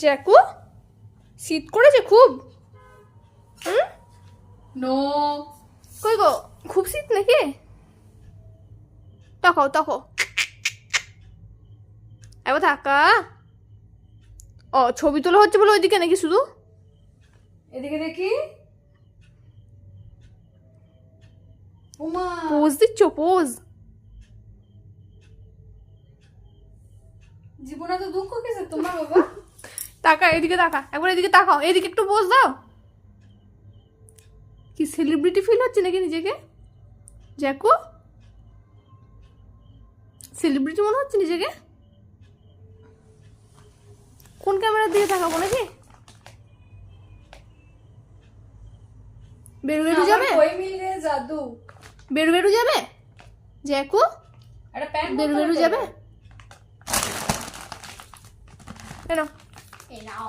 জ্যাকু? শীত করেছে খুব? হুম? নো কই গো? খুব শীত নাকি? তকো তকো এবার থাকা ও ছবি তোলা হচ্ছে বলে ওইদিকে নাকি শুধু? এদিকে দেখি। পোজ দিচ্ছ পোজ জীবনে তো দুঃখ কিসে তোমার বাবা? তাকা এদিকে তাকা একবার এদিকে তাকাও এদিকে একটু পোজ দাও। কি সেলিব্রিটি ফিল হচ্ছে নাকি নিজেকে? জ্যাকু? সেলিব্রিটি মনে হচ্ছে নিজেকে? কোন ক্যামেরার দিকে তাকাবো নাকি? বেরু বেরু যাবে? কই মিল জাদু? বেরু বেরু যাবে? জ্যাকু? বেরু বেরু যাবে? কেন 给它